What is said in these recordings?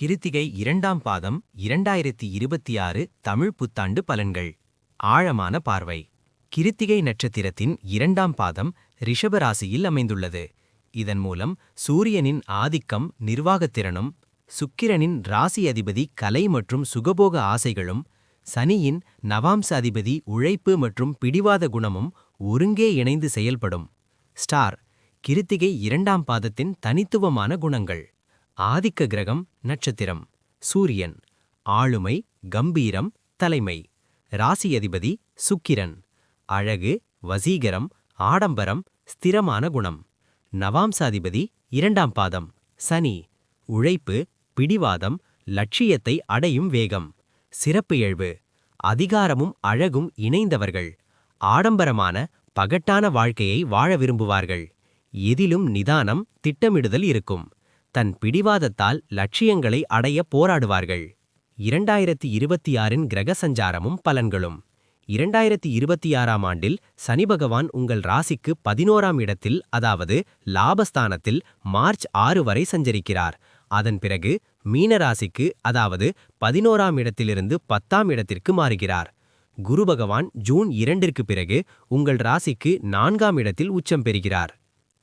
கிருத்திகை இரண்டாம் பாதம் இரண்டாயிரத்தி இருபத்தி ஆறு தமிழ் புத்தாண்டு பலன்கள். ஆழமான பார்வை. கிருத்திகை நட்சத்திரத்தின் இரண்டாம் பாதம் ரிஷபராசியில் அமைந்துள்ளது. இதன் மூலம் சூரியனின் ஆதிக்கம் நிர்வாகத்திறனும் சுக்கிரனின் ராசி அதிபதி கலை மற்றும் சுகபோக ஆசைகளும் சனியின் நவாம்ச அதிபதி உழைப்பு மற்றும் பிடிவாத குணமும் ஒருங்கே இணைந்து செயல்படும். ஸ்டார். கிருத்திகை இரண்டாம் பாதத்தின் தனித்துவமான குணங்கள். ஆதிக்க கிரகம் நட்சத்திரம். சூரியன் ஆளுமை கம்பீரம் தலைமை. ராசி அதிபதி சுக்கிரன். அழகு வசீகரம் ஆடம்பரம் ஸ்திரமான குணம். நவாம்சாதிபதி இரண்டாம் பாதம். சனி உழைப்பு பிடிவாதம் லட்சியத்தை அடையும் வேகம். சிறப்பு இயல்பு அதிகாரமும் அழகும் இணைந்தவர்கள். ஆடம்பரமான பகட்டான வாழ்க்கையை வாழ விரும்புவார்கள். எதிலும் நிதானம் திட்டமிடுதல் இருக்கும். தன் பிடிவாதத்தால் லட்சியங்களை அடைய போராடுவார்கள். இரண்டாயிரத்தி இருபத்தி ஆறின் கிரக சஞ்சாரமும் பலன்களும். இரண்டாயிரத்தி இருபத்தி ஆறாம் ஆண்டில் சனி பகவான் உங்கள் ராசிக்கு பதினோராம் இடத்தில் அதாவது லாபஸ்தானத்தில் மார்ச் ஆறு வரை சஞ்சரிக்கிறார். அதன் பிறகு மீன ராசிக்கு அதாவது பதினோராம் இடத்திலிருந்து பத்தாம் இடத்திற்கு மாறுகிறார். குரு பகவான் ஜூன் இரண்டிற்கு பிறகு உங்கள் ராசிக்கு நான்காம் இடத்தில் உச்சம் பெறுகிறார்.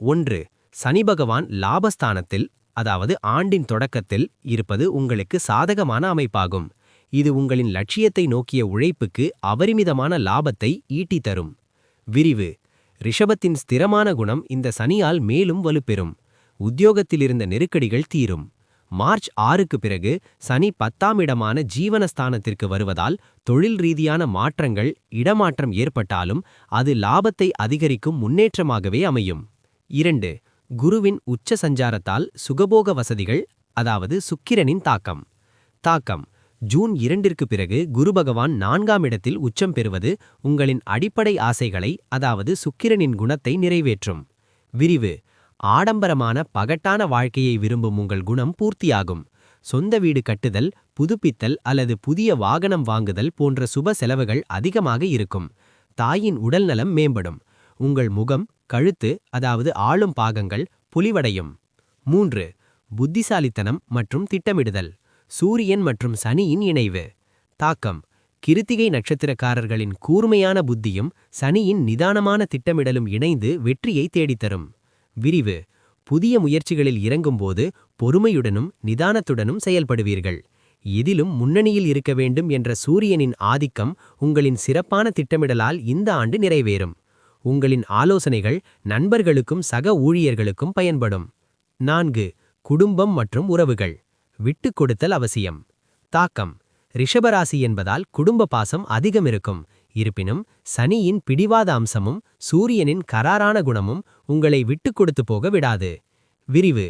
ஒன்று சனி பகவான் லாபஸ்தானத்தில் அதாவது ஆண்டின் தொடக்கத்தில் இருப்பது உங்களுக்கு சாதகமான அமைப்பாகும். இது உங்களின் லட்சியத்தை நோக்கிய உழைப்புக்கு அபரிமிதமான லாபத்தை ஈட்டி தரும் விரிவு. ரிஷபத்தின் ஸ்திரமான குணம் இந்த சனியால் மேலும் வலுப்பெறும். உத்தியோகத்திலிருந்த நெருக்கடிகள் தீரும். மார்ச் ஆறுக்கு பிறகு சனி பத்தாம் இடமான ஜீவனஸ்தானத்திற்கு வருவதால் தொழில் ரீதியான மாற்றங்கள் இடமாற்றம் ஏற்பட்டாலும் அது லாபத்தை அதிகரிக்கும் முன்னேற்றமாகவே அமையும். இரண்டு. குருவின் உச்ச சஞ்சாரத்தால் சுகபோக வசதிகள் அதாவது சுக்கிரனின் தாக்கம். தாக்கம். ஜூன் இரண்டிற்கு பிறகு குரு பகவான் நான்காம் இடத்தில் உச்சம் பெறுவது உங்களின் அடிப்படை ஆசைகளை அதாவது சுக்கிரனின் குணத்தை நிறைவேற்றும். விரிவு. ஆடம்பரமான பகட்டான வாழ்க்கையை விரும்பும் உங்கள் குணம் பூர்த்தியாகும். சொந்த வீடு கட்டுதல் புதுப்பித்தல் அல்லது புதிய வாகனம் வாங்குதல் போன்ற சுப செலவுகள் அதிகமாக இருக்கும். தாயின் உடல்நலம் மேம்படும். உங்கள் முகம் கழுத்து அதாவது ஆளும் பாகங்கள் புலிவடையும். மூன்று புத்திசாலித்தனம் மற்றும் திட்டமிடுதல் சூரியன் மற்றும் சனியின் இணைவு. தாக்கம் கிருத்திகை நட்சத்திரக்காரர்களின் கூர்மையான புத்தியும் சனியின் நிதானமான திட்டமிடலும் இணைந்து வெற்றியை தேடித்தரும். விரிவு புதிய முயற்சிகளில் இறங்கும்போது பொறுமையுடனும் நிதானத்துடனும் செயல்படுவீர்கள். எதிலும் முன்னணியில் இருக்க வேண்டும் என்ற சூரியனின் ஆதிக்கம் உங்களின் சிறப்பான திட்டமிடலால் இந்த ஆண்டு நிறைவேறும். உங்களின் ஆலோசனைகள் நண்பர்களுக்கும் சக ஊழியர்களுக்கும் பயன்படும். நான்கு குடும்பம் மற்றும் உறவுகள். விட்டுக் கொடுத்தல் அவசியம். தாக்கம். ரிஷபராசி என்பதால் குடும்ப பாசம் அதிகம் இருக்கும் இருப்பினும் சனியின் பிடிவாத அம்சமும் சூரியனின் கராரான குணமும் உங்களை விட்டுக் கொடுத்து போக விடாது. விரிவு.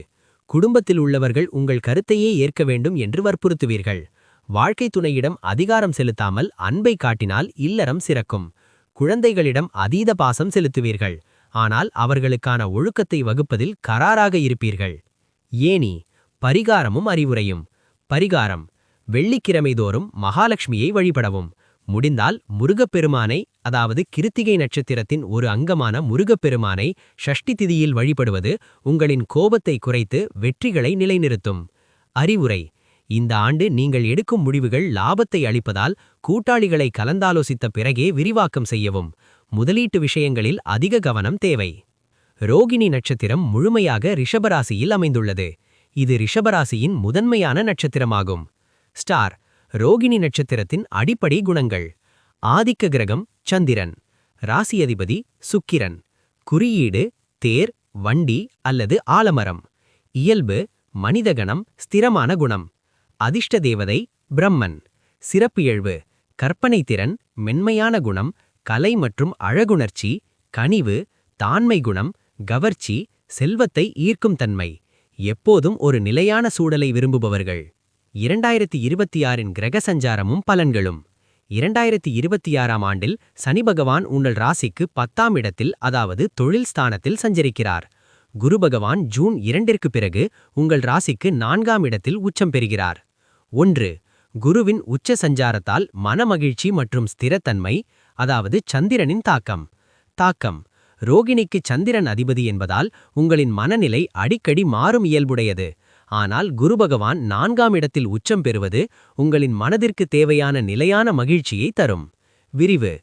குடும்பத்தில் உள்ளவர்கள் உங்கள் கருத்தையே ஏற்க வேண்டும் என்று வற்புறுத்துவீர்கள். வாழ்க்கை துணையிடம் அதிகாரம் செலுத்தாமல் அன்பை காட்டினால் இல்லறம் சிறக்கும். குழந்தைகளிடம் அதீத பாசம் செலுத்துவீர்கள். ஆனால் அவர்களுக்கான ஒழுக்கத்தை வகுப்பதில் கராராக இருப்பீர்கள். ஏனி பரிகாரமும் அறிவுரையும். பரிகாரம் வெள்ளிக்கிழமை தோறும் மகாலட்சுமியை வழிபடவும். முடிந்தால் முருகப்பெருமானை அதாவது கிருத்திகை நட்சத்திரத்தின் ஒரு அங்கமான முருகப்பெருமானை ஷஷ்டி திதியில் வழிபடுவது உங்களின் கோபத்தை குறைத்து வெற்றிகளை நிலைநிறுத்தும். அறிவுரை இந்த ஆண்டு நீங்கள் எடுக்கும் முடிவுகள் லாபத்தை அளிப்பதால் கூட்டாளிகளை கலந்தாலோசித்த பிறகே விரிவாக்கம் செய்யவும். முதலீட்டு விஷயங்களில் அதிக கவனம் தேவை. ரோகிணி நட்சத்திரம் முழுமையாக ரிஷபராசியில் அமைந்துள்ளது. இது ரிஷபராசியின் முதன்மையான நட்சத்திரமாகும். ஸ்டார் ரோகிணி நட்சத்திரத்தின் அடிப்படை குணங்கள். ஆதிக்க கிரகம் சந்திரன். ராசியதிபதி சுக்கிரன். குறியீடு தேர் வண்டி அல்லது ஆலமரம். இயல்பு மனிதகணம் ஸ்திரமான குணம். அதிர்ஷ்ட தேவதை பிரம்மன் சிறப்பியழ்வு கற்பனை திறன் மென்மையான குணம் கலை மற்றும் அழகுணர்ச்சி கனிவு தாண்மை குணம் கவர்ச்சி செல்வத்தை ஈர்க்கும் தன்மை. எப்போதும் ஒரு நிலையான சூழலை விரும்புபவர்கள். இரண்டாயிரத்தி இருபத்தி ஆறின் கிரக சஞ்சாரமும் பலன்களும். இரண்டாயிரத்தி இருபத்தி ஆறாம் ஆண்டில் சனி பகவான் உங்கள் ராசிக்கு பத்தாம் இடத்தில் அதாவது தொழில் ஸ்தானத்தில் சஞ்சரிக்கிறார். குரு பகவான் ஜூன் இரண்டிற்கு பிறகு உங்கள் ராசிக்கு நான்காம் இடத்தில் உச்சம் பெறுகிறார். ஒன்று குருவின் உச்ச சஞ்சாரத்தால் மனமகிழ்ச்சி மற்றும் ஸ்திரத்தன்மை அதாவது சந்திரனின் தாக்கம். தாக்கம் ரோகிணிக்கு சந்திரன் அதிபதி என்பதால் உங்களின் மனநிலை அடிக்கடி மாறும் இயல்புடையது. ஆனால் குரு பகவான் நான்காம் இடத்தில் உச்சம் பெறுவது உங்களின் மனதிற்கு தேவையான நிலையான மகிழ்ச்சியை தரும். விரிவு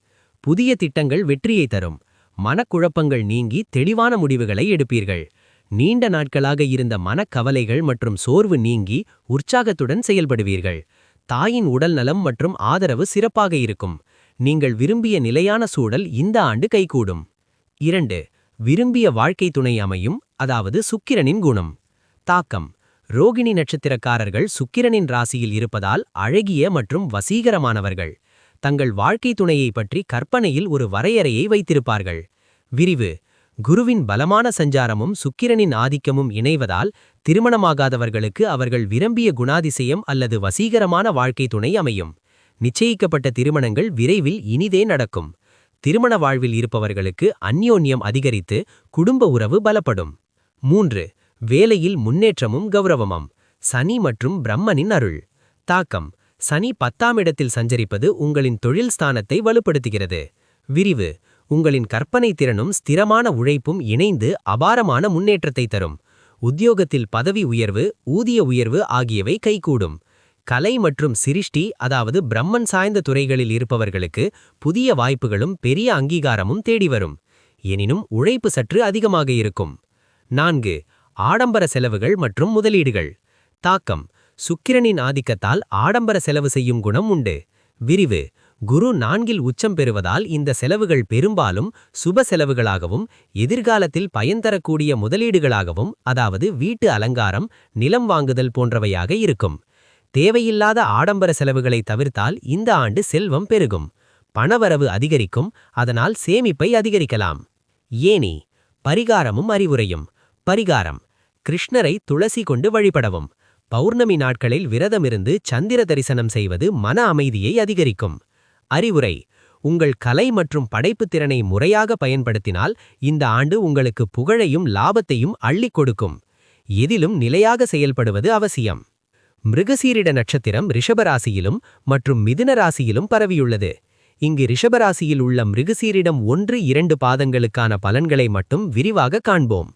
புதிய திட்டங்கள் வெற்றியை தரும். மனக்குழப்பங்கள் நீங்கி தெளிவான முடிவுகளை எடுப்பீர்கள். நீண்ட நாட்களாக இருந்த மனக்கவலைகள் மற்றும் சோர்வு நீங்கி உற்சாகத்துடன் செயல்படுவீர்கள். தாயின் உடல் நலம் மற்றும் ஆதரவு சிறப்பாக இருக்கும். நீங்கள் விரும்பிய நிலையான சூழல் இந்த ஆண்டு கைகூடும். இரண்டு விரும்பிய வாழ்க்கை துணை அமையும் அதாவது சுக்கிரனின் குணம். தாக்கம் ரோகிணி நட்சத்திரக்காரர்கள் சுக்கிரனின் ராசியில் இருப்பதால் அழகிய மற்றும் வசீகரமானவர்கள். தங்கள் வாழ்க்கை துணையை பற்றி கற்பனையில் ஒரு வரையறையை வைத்திருப்பார்கள். விரிவு குருவின் பலமான சஞ்சாரமும் சுக்கிரனின் ஆதிக்கமும் இணைவதால் திருமணமாகாதவர்களுக்கு அவர்கள் விரும்பிய குணாதிசயம் அல்லது வசீகரமான வாழ்க்கை துணை அமையும். நிச்சயிக்கப்பட்ட திருமணங்கள் விரைவில் இனிதே நடக்கும். திருமண வாழ்வில் இருப்பவர்களுக்கு அந்யோன்யம் அதிகரித்து குடும்ப உறவு பலப்படும். மூன்று வேலையில் முன்னேற்றமும் கௌரவமும். சனி மற்றும் பிரம்மனின் அருள். தாக்கம் சனி பத்தாம் இடத்தில் சஞ்சரிப்பது உங்களின் தொழில் ஸ்தானத்தை வலுப்படுத்துகிறது. விரிவு உங்களின் கற்பனை திறனும் ஸ்திரமான உழைப்பும் இணைந்து அபாரமான முன்னேற்றத்தை தரும். உத்தியோகத்தில் பதவி உயர்வு ஊதிய உயர்வு ஆகியவை கைகூடும். கலை மற்றும் சிருஷ்டி அதாவது பிரம்மன் சாய்ந்த துறைகளில் இருப்பவர்களுக்கு புதிய வாய்ப்புகளும் பெரிய அங்கீகாரமும் தேடி வரும். எனினும் உழைப்பு சற்று அதிகமாக இருக்கும். நான்கு ஆடம்பர செலவுகள் மற்றும் முதலீடுகள். தாக்கம் சுக்கிரனின் ஆதிக்கத்தால் ஆடம்பர செலவு செய்யும் குணம் உண்டு. விரிவு குரு நான்கில் உச்சம் பெறுவதால் இந்த செலவுகள் பெரும்பாலும் சுப செலவுகளாகவும் எதிர்காலத்தில் பயன் தரக்கூடிய முதலீடுகளாகவும் அதாவது வீட்டு அலங்காரம் நிலம் வாங்குதல் போன்றவையாக இருக்கும். தேவையில்லாத ஆடம்பர செலவுகளை தவிர்த்தால் இந்த ஆண்டு செல்வம் பெருகும். பணவரவு அதிகரிக்கும் அதனால் சேமிப்பை அதிகரிக்கலாம். ஏனி பரிகாரமும் அறிவுரையும். பரிகாரம் கிருஷ்ணரை துளசி கொண்டு வழிபடவும். பௌர்ணமி நாட்களில் விரதமிருந்து சந்திர தரிசனம் செய்வது மன அமைதியை அதிகரிக்கும். அறிவுரை. உங்கள் கலை மற்றும் படைப்புத் திறனை முறையாக பயன்படுத்தினால் இந்த ஆண்டு உங்களுக்கு புகழையும் லாபத்தையும் அள்ளிக் கொடுக்கும். எதிலும் நிலையாக செயல்படுவது அவசியம். மிருகசீரிட நட்சத்திரம் ரிஷபராசியிலும் மற்றும் மிதுன ராசியிலும் பரவியுள்ளது. இங்கு ரிஷபராசியில் உள்ள மிருகசீரிடம் ஒன்று இரண்டு பாதங்களுக்கான பலன்களை மட்டும் விரிவாக காண்போம்.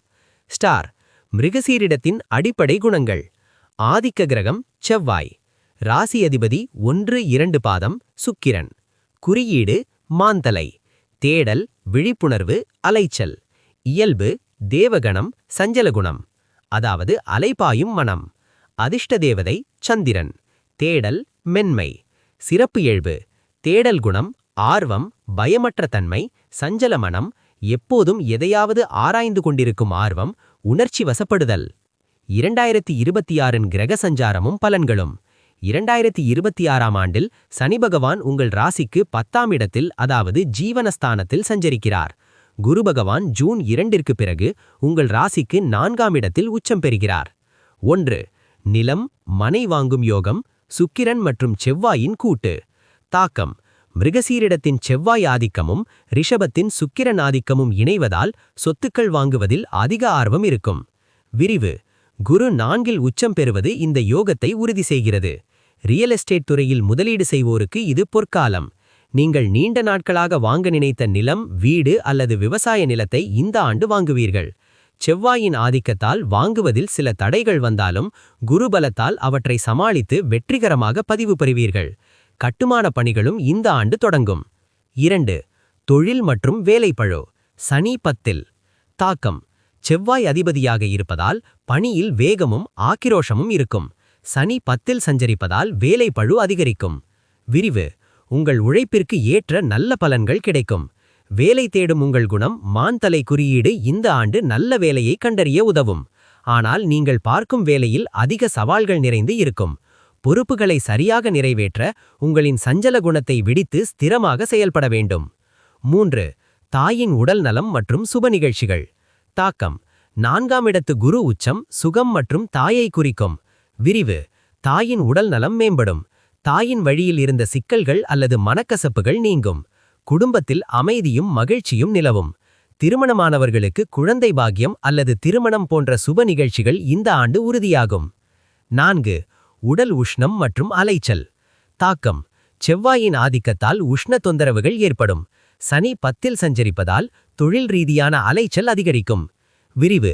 ஸ்டார் மிருகசீரிடத்தின் அடிப்படை குணங்கள். ஆதிக்க கிரகம் செவ்வாய். ராசி அதிபதி ஒன்று இரண்டு பாதம் சுக்கிரன். குறியீடு மாந்தலை தேடல் விழிப்புணர்வு அலைச்சல் இயல்பு தேவகணம் சஞ்சலகுணம் அதாவது அலைபாயும் மனம் அதிர்ஷ்ட தேவதை சந்திரன் தேடல் மென்மை சிறப்பு இயல்பு தேடல் குணம் ஆர்வம் பயமற்ற தன்மை சஞ்சல மனம் எப்போதும் எதையாவது ஆராய்ந்து கொண்டிருக்கும் ஆர்வம் உணர்ச்சி வசப்படுதல். இரண்டாயிரத்தி இருபத்தி ஆறின் கிரக சஞ்சாரமும் பலன்களும். இரண்டாயிரத்தி இருபத்தி ஆறாம் ஆண்டில் சனி பகவான் உங்கள் ராசிக்கு பத்தாம் இடத்தில் அதாவது ஜீவனஸ்தானத்தில் சஞ்சரிக்கிறார். குரு பகவான் ஜூன் இரண்டிற்கு பிறகு உங்கள் ராசிக்கு நான்காம் இடத்தில் உச்சம் பெறுகிறார். ஒன்று நிலம் மனை வாங்கும் யோகம் சுக்கிரன் மற்றும் செவ்வாயின் கூட்டு. தாக்கம் மிருகசீரிடத்தின் செவ்வாய் ஆதிக்கமும் ரிஷபத்தின் சுக்கிரன் ஆதிக்கமும் இணைவதால் சொத்துக்கள் வாங்குவதில் அதிக ஆர்வம் இருக்கும். விரிவு குரு நான்கில் உச்சம் பெறுவது இந்த யோகத்தை உறுதி செய்கிறது. ரியல் எஸ்டேட் துறையில் முதலீடு செய்வோருக்கு இது பொற்காலம். நீங்கள் நீண்ட நாட்களாக வாங்க நினைத்த நிலம் வீடு அல்லது விவசாய நிலத்தை இந்த ஆண்டு வாங்குவீர்கள். செவ்வாயின் ஆதிக்கத்தால் வாங்குவதில் சில தடைகள் வந்தாலும் குருபலத்தால் அவற்றை சமாளித்து வெற்றிகரமாக பதிவு பெறுவீர்கள். கட்டுமான பணிகளும் இந்த ஆண்டு தொடங்கும். இரண்டு தொழில் மற்றும் வேலைப்பழோ. சனி பத்தில். தாக்கம். செவ்வாய் அதிபதியாக இருப்பதால் பணியில் வேகமும் ஆக்கிரோஷமும் இருக்கும். சனி பத்தில் சஞ்சரிப்பதால் வேலை பழு அதிகரிக்கும். விரிவு உங்கள் உழைப்பிற்கு ஏற்ற நல்ல பலன்கள் கிடைக்கும். வேலை தேடும் உங்கள் குணம் மான்தலை குறியீடு இந்த ஆண்டு நல்ல வேலையை கண்டறிய உதவும். ஆனால் நீங்கள் பார்க்கும் வேலையில் அதிக சவால்கள் நிறைந்து இருக்கும். பொறுப்புகளை சரியாக நிறைவேற்ற உங்களின் சஞ்சல குணத்தை விடித்து ஸ்திரமாக செயல்பட வேண்டும். மூன்று தாயின் உடல் நலம் மற்றும் சுப நிகழ்ச்சிகள். தாக்கம் நான்காம் இடத்து குரு உச்சம் சுகம் மற்றும் தாயை குறிக்கும். விரிவு. தாயின் உடல் நலம் மேம்படும். தாயின் வழியில் இருந்த சிக்கல்கள் அல்லது மனக்கசப்புகள் நீங்கும். குடும்பத்தில் அமைதியும் மகிழ்ச்சியும் நிலவும். திருமணமானவர்களுக்கு குழந்தை பாக்கியம் அல்லது திருமணம் போன்ற சுப நிகழ்ச்சிகள் இந்த ஆண்டு உறுதியாகும். நான்கு உடல் உஷ்ணம் மற்றும் அலைச்சல். தாக்கம். செவ்வாயின் ஆதிக்கத்தால் உஷ்ண தொந்தரவுகள் ஏற்படும். சனி பத்தில் சஞ்சரிப்பதால் தொழில் ரீதியான அலைச்சல் அதிகரிக்கும். விரிவு.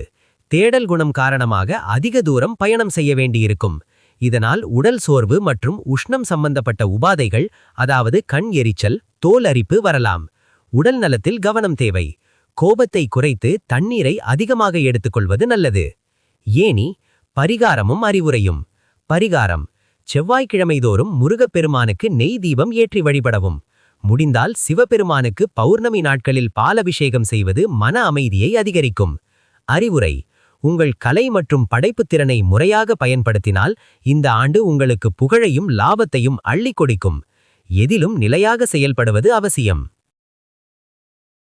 தேடல் குணம் காரணமாக அதிக தூரம் பயணம் செய்ய வேண்டியிருக்கும். இதனால் உடல் சோர்வு மற்றும் உஷ்ணம் சம்பந்தப்பட்ட உபாதைகள் அதாவது கண் எரிச்சல் தோல் அரிப்பு வரலாம். உடல் நலத்தில் கவனம் தேவை. கோபத்தை குறைத்து தண்ணீரை அதிகமாக எடுத்துக்கொள்வது நல்லது. ஏனி பரிகாரமும் அறிவுரையும். பரிகாரம் செவ்வாய்க்கிழமை தோறும் முருகப்பெருமானுக்கு நெய் தீபம் ஏற்றி வழிபடவும். முடிந்தால் சிவபெருமானுக்கு பௌர்ணமி நாட்களில் பாலபிஷேகம் செய்வது மன அமைதியை அதிகரிக்கும். அறிவுரை உங்கள் கலை மற்றும் படைப்புத் திறனை முறையாக பயன்படுத்தினால் இந்த ஆண்டு உங்களுக்கு புகழையும் லாபத்தையும் அள்ளிக் கொடுக்கும். எதிலும் நிலையாக செயல்படுவது அவசியம்.